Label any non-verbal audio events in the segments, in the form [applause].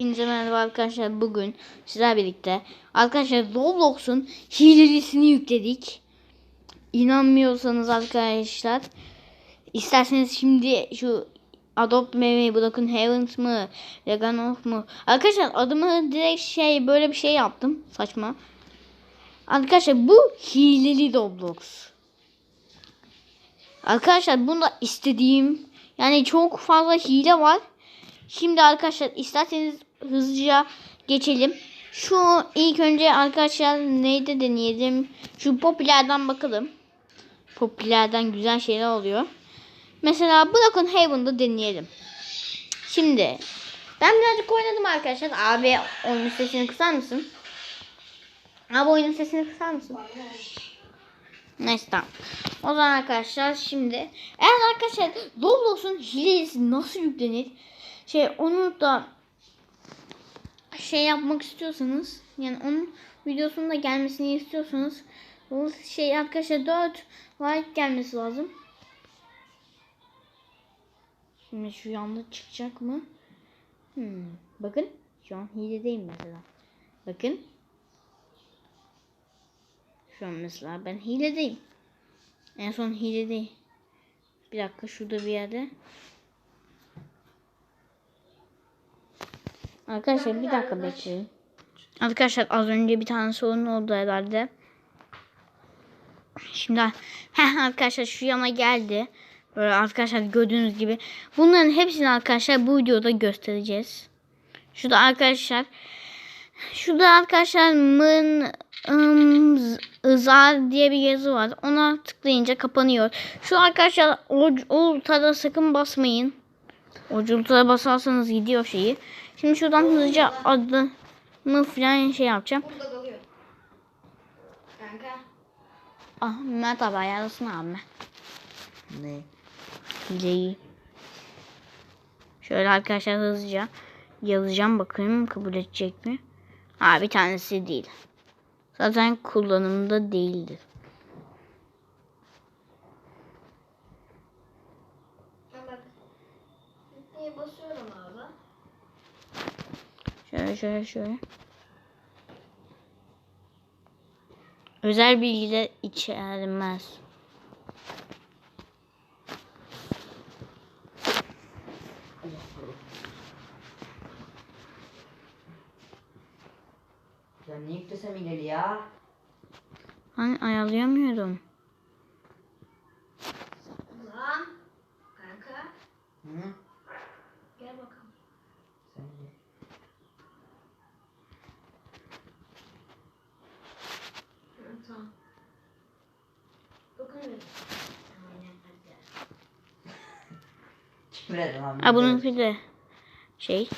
Hepinize merhaba arkadaşlar. Bugün sizlerle birlikte arkadaşlar Roblox'un hilelisini yükledik. İnanmıyorsanız arkadaşlar isterseniz şimdi şu Adopt Me, Broken Heavens mı, Vegan of mu? Arkadaşlar adımı direkt şey böyle bir şey yaptım. Saçma. Arkadaşlar bu hileli Roblox. Arkadaşlar bunda istediğim yani çok fazla hile var. Şimdi arkadaşlar isterseniz hızlıca geçelim. Şu ilk önce arkadaşlar neyde deneyelim? Şu popülerden bakalım. Popülerden güzel şeyler oluyor. Mesela Broken Haven'da deneyelim. Şimdi ben birazcık oynadım arkadaşlar. Abi oyunun sesini kısar mısın? Abi oyunun sesini kısar mısın? Neyse tamam. O zaman arkadaşlar şimdi eğer arkadaşlar Roblox'un hilesi nasıl yüklenir? Şey onu da şey yapmak istiyorsanız yani onun videosunun da gelmesini istiyorsanız bu şey arkadaşlar 4 like gelmesi lazım. Şimdi şu yanda çıkacak mı? Hmm. Bakın şu an hiledeyim mesela. Bakın. Şu an mesela ben hiledeyim. En son hiledeyim. Bir dakika şurada bir yerde. Arkadaşlar bir dakika bekleyin. Arkadaşlar az önce bir tane sorun oldu herhalde. Şimdi [laughs] arkadaşlar şu yana geldi. Böyle arkadaşlar gördüğünüz gibi. Bunların hepsini arkadaşlar bu videoda göstereceğiz. Şurada arkadaşlar şurada arkadaşlar mın ızar diye bir yazı var. Ona tıklayınca kapanıyor. Şu arkadaşlar ultra'da sakın basmayın. Ultra'da basarsanız gidiyor şeyi. Şimdi şuradan hızlıca adımı falan şey yapacağım. Burada kalıyor. Kanka. Ah Mehmet abi ayarlasın abi. Ne? Hileyi. Şöyle arkadaşlar hızlıca yazacağım bakayım kabul edecek mi? Ha bir tanesi değil. Zaten kullanımda değildir. Ha bak. Niye basıyorum abi? Şöyle şöyle şöyle. Özel bilgiler içermez. Ya ne yüklesem ileri ya? Hani ayarlayamıyorum. Lan. Kanka. Hı? Gel bakalım. Sen de. Ha, tamam. Dokunmuyorum. Aynen hadi. Küfür et lan. Ha bunun bir de şey.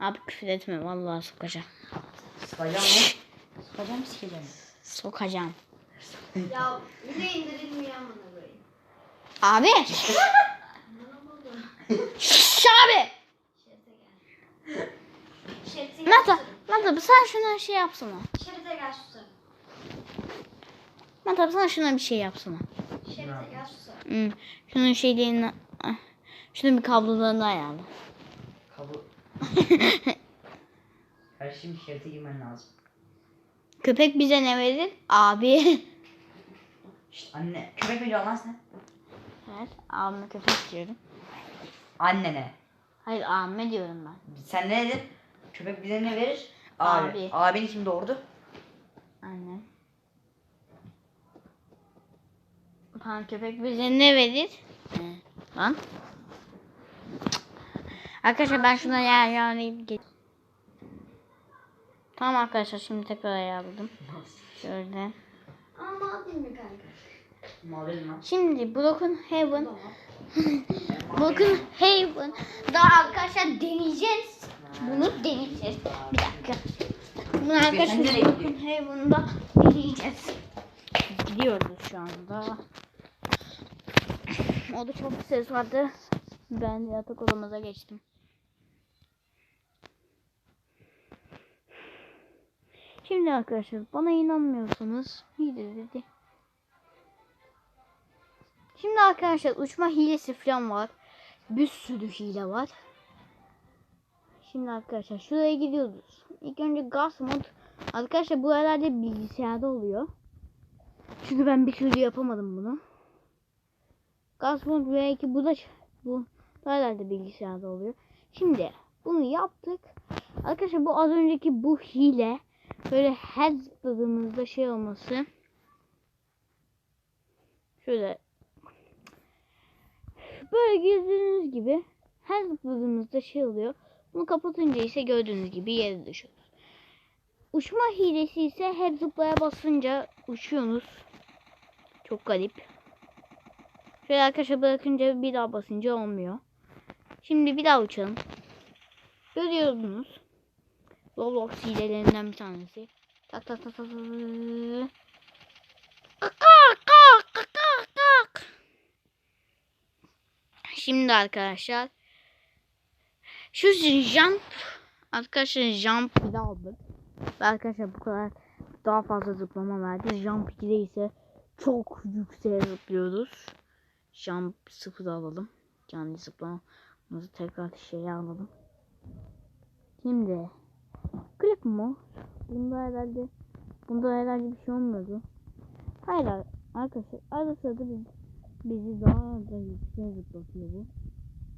Abi küfür etme vallahi sokacağım. Sıkacağım mı? Sıkacağım mı sikeceğim? Sokacağım. Ya yine indirilmiyor amına koyayım. Abi. [laughs] Şşş abi. Susarım. Mata sen şuna şey yapsana. Şerite gel susarım. Mata sen şuna bir şey yapsana. Hmm. Şunun şeylerini ah, şunun bir kablolarını ayarla. Kabul. [laughs] Kardeşim şerite girmen lazım. Köpek bize ne verir? Abi. Şşt anne. Köpek mi lan sen? evet, abime köpek diyorum. Annene. Hayır abime diyorum ben. Sen ne dedin? Köpek bize ne verir? Abi. Abi. Abini kim doğurdu? Tamam köpek bize ne verir? He, Lan. Arkadaşlar ben şuna yer ayarlayıp gel. Tamam arkadaşlar şimdi tekrar ayarladım. Şöyle. Ama mavi mi kanka? Şimdi Broken Heaven. [laughs] Broken Heaven. Daha arkadaşlar deneyeceğiz. Bunu deneyeceğiz. Bir dakika. Bunu arkadaşlar Broken Heaven'da deneyeceğiz. Gidiyoruz şu anda. O da çok ses vardı. Ben yatak odamıza geçtim. Şimdi arkadaşlar bana inanmıyorsanız hile dedi. Şimdi arkadaşlar uçma hilesi falan var. Bir sürü hile var. Şimdi arkadaşlar şuraya gidiyoruz. İlk önce gaz mod. Arkadaşlar bu herhalde bilgisayarda oluyor. Çünkü ben bir türlü yapamadım bunu. Mod belki bu da bu herhalde bilgisayarda oluyor. Şimdi bunu yaptık. Arkadaşlar bu az önceki bu hile böyle her zıpladığımızda şey olması şöyle böyle gördüğünüz gibi her zıpladığımızda şey oluyor. Bunu kapatınca ise gördüğünüz gibi yere düşüyoruz. Uçma hilesi ise hep zıplaya basınca uçuyorsunuz. Çok garip. Şöyle arkadaşlar bırakınca bir daha basınca olmuyor. Şimdi bir daha uçalım. Görüyorsunuz. Roblox hilelerinden bir tanesi. Tak tak tak tak. Kak kak kak kak kak. Şimdi arkadaşlar şu jump arkadaşlar jump ile aldık. Arkadaşlar bu kadar daha fazla zıplama verdi. Jump 2'de ise çok yükseğe zıplıyoruz. Jump 0'da alalım. Canlı zıplamamızı tekrar şeye alalım. Şimdi click mu? Bunda herhalde bunda herhalde bir şey olmuyordu. Hayır arkadaşlar arada sırada biz, bizi daha da yükseğe zıplatıyor bu.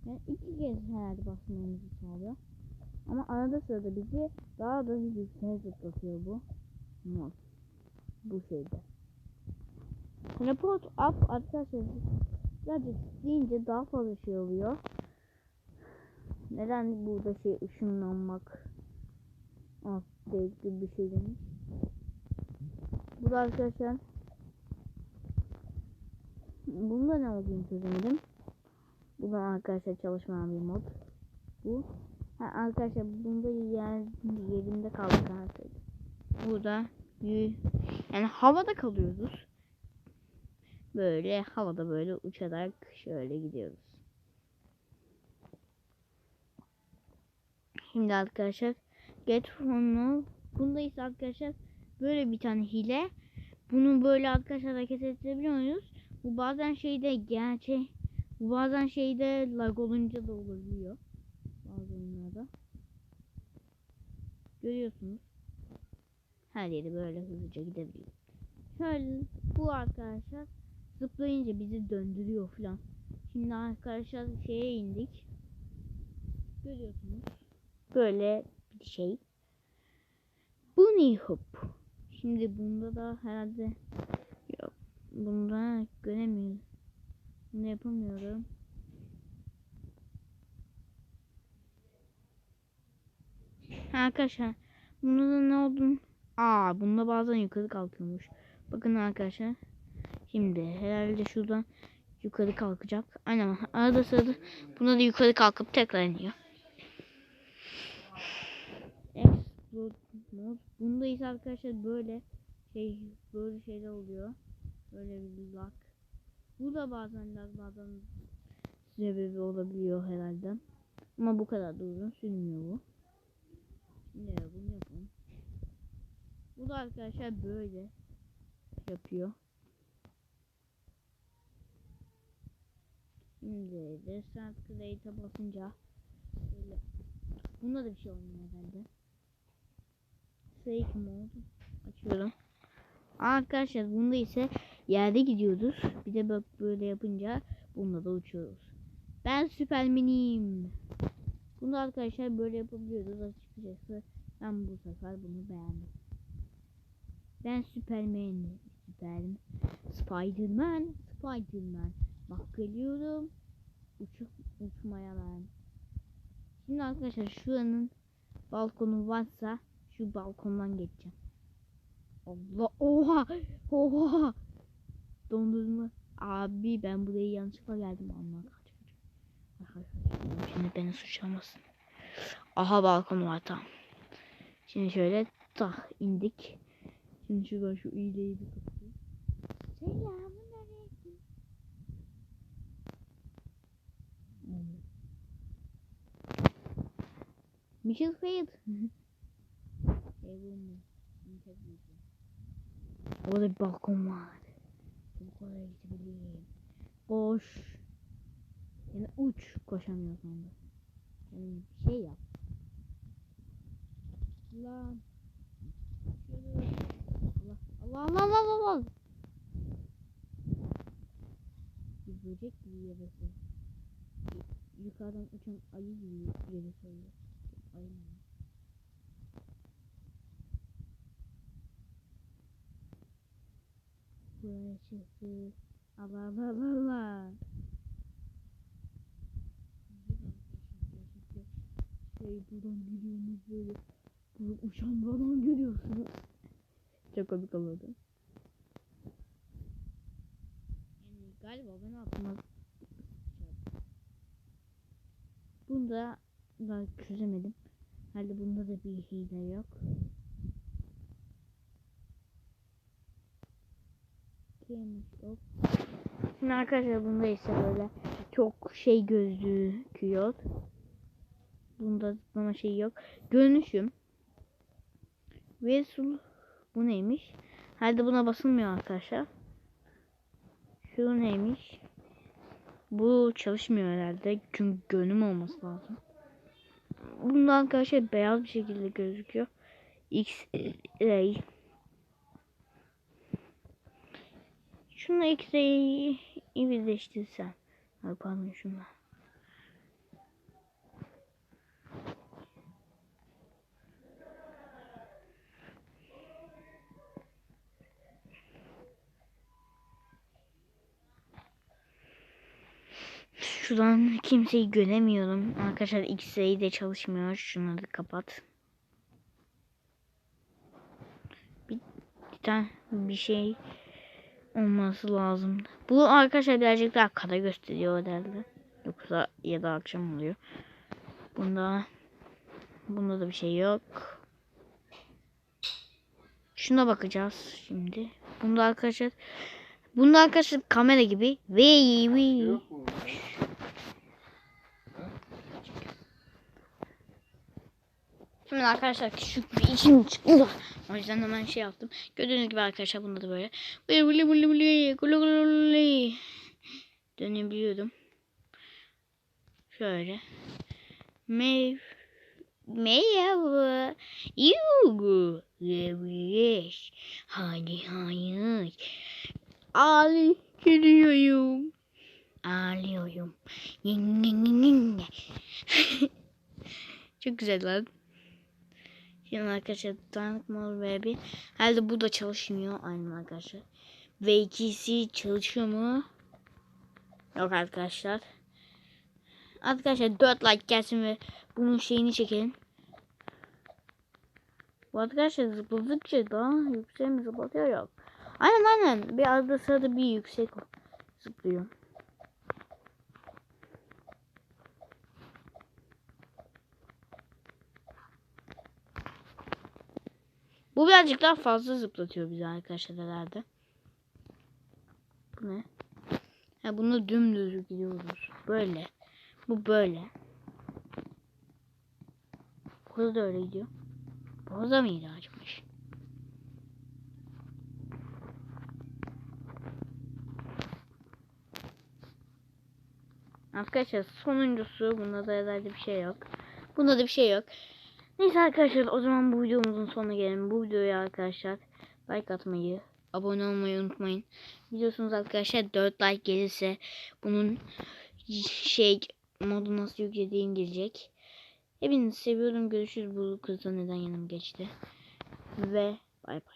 Yani iki kez herhalde basmamızı sağlıyor. Ama arada sırada bizi daha da yükseğe zıplatıyor bu. Mod. Bu şeyde. Teleport up arkadaşlar birazcık deyince daha fazla şey oluyor. Neden burada şey ışınlanmak ah gibi bir şey demiş. Bu da arkadaşlar Bunda ne olduğunu çözemedim. Bu da arkadaşlar çalışmayan bir mod. Bu. Ha, arkadaşlar bunda yer, yerinde kaldık artık. Burada yani havada kalıyoruz. Böyle havada böyle uçarak şöyle gidiyoruz. Şimdi arkadaşlar get from Bunda arkadaşlar böyle bir tane hile. Bunu böyle arkadaşlar hareket ettirebiliyor muyuz? Bu bazen şeyde gerçek bu bazen şeyde lag olunca da olabiliyor. Bazı oyunlarda. Görüyorsunuz. Her yeri böyle hızlıca gidebiliyor. Şöyle bu arkadaşlar zıplayınca bizi döndürüyor falan. Şimdi arkadaşlar şeye indik. Görüyorsunuz. Böyle bir şey. Bunny hop. Şimdi bunda da herhalde yok. Bunda göremiyorum. Bunu yapamıyorum. Ha, arkadaşlar bunda da ne oldu? Aa bunda bazen yukarı kalkıyormuş. Bakın arkadaşlar. Şimdi herhalde şuradan yukarı kalkacak. Aynen arada sırada buna da yukarı kalkıp tekrar iniyor. Explode. Bunda ise arkadaşlar böyle şey böyle şeyler oluyor. Böyle bir lag. Bu da bazen lag bazen sebebi olabiliyor herhalde. Ama bu kadar da uzun sürmüyor bu. Şimdi bunu yapalım. Bu da arkadaşlar böyle yapıyor. Şimdi Restart Create'e basınca böyle bunda da bir şey olmuyor herhalde. Fake mode açıyorum. Arkadaşlar bunda ise yerde gidiyoruz. Bir de bak böyle yapınca bununla da uçuyoruz. Ben Süpermen'iyim. Bunu arkadaşlar böyle yapabiliyoruz açıkçası. Ben bu sefer bunu beğendim. Ben Süpermen. Süperman. Spiderman. Spiderman. Bak geliyorum. Uçup uçmaya ben. Şimdi arkadaşlar şuranın balkonu varsa şu balkondan geçeceğim. Allah oha! Oha! Dondurma. Abi ben buraya yanlışlıkla geldim. Allah kaç şimdi beni suçlamasın aha balkon var tamam. Şimdi şöyle tak indik. Şimdi şuradan şu iğneyi bir selamun aleyküm Mitchell Field Evim Orada bir balkon var. Bu kadar gidebileyim. Koş. Yani uç koşamıyorsun da. Yani bir şey yap. Lan. Allah Allah Allah Allah Allah. Bir böcek gibi yarası. Yukarıdan uçan ayı gibi yarası oluyor. Mı? Buraya çıktı. Allah Allah Allah Allah. Şey buradan gidiyorsunuz böyle. Böyle uçan balon görüyorsunuz. Çok komik olurdu. Yani galiba ben aklıma Bunda da çözemedim. Herhalde bunda da bir hile yok. Kimmiş? Şimdi arkadaşlar bunda ise böyle çok şey gözüküyor. Bunda zıplama şey yok. Görünüşüm. Ve sul bu neymiş? Herhalde buna basılmıyor arkadaşlar. Şu neymiş? Bu çalışmıyor herhalde. Çünkü görünüm olması lazım. Bunda arkadaşlar beyaz bir şekilde gözüküyor. X-ray. Şunu X-ray'i birleştirsem. Ay pardon şunu. Şuradan kimseyi göremiyorum. Arkadaşlar X-ray de çalışmıyor. Şunları kapat. Bir, bir tane bir şey olması lazım. Bu arkadaşlar birazcık daha kara gösteriyor herhalde. Yoksa ya da akşam oluyor. Bunda bunda da bir şey yok. Şuna bakacağız şimdi. Bunda arkadaşlar bunda arkadaşlar kamera gibi. Vey vey. Şimdi arkadaşlar küçük bir işim çıktı. O yüzden hemen şey yaptım. Gördüğünüz gibi arkadaşlar bunda da böyle. Bili bili bili, gulu gulu gulu. Dönebiliyordum. Şöyle. Mev Merhaba. Yugu. Yes. Hadi hayır. Gidiyorum. Ağlıyorum. Yin. [laughs] Çok güzel lan. Şimdi arkadaşlar Tank Mall Baby. Herhalde bu da çalışmıyor. Aynen arkadaşlar. Ve ikisi çalışıyor mu? Yok arkadaşlar. Arkadaşlar 4 like gelsin ve bunun şeyini çekelim. Bu arkadaşlar zıpladıkça daha yüksek mi zıplatıyor yok. Aynen aynen. Bir arada sırada bir yüksek zıplıyor. Bu birazcık daha fazla zıplatıyor bizi arkadaşlar herhalde. Bu ne? Ha bunu dümdüz gidiyoruz. Böyle. Bu böyle. Burada da öyle gidiyor. Burada mıydı açmış? Arkadaşlar sonuncusu bunda da herhalde bir şey yok. Bunda da bir şey yok. Neyse arkadaşlar o zaman bu videomuzun sonuna gelelim. Bu videoya arkadaşlar like atmayı, abone olmayı unutmayın. Biliyorsunuz arkadaşlar 4 like gelirse bunun şey modu nasıl yüklediğim gelecek. Hepinizi seviyorum. Görüşürüz. Bu kızda neden yanım geçti. Ve bay bay.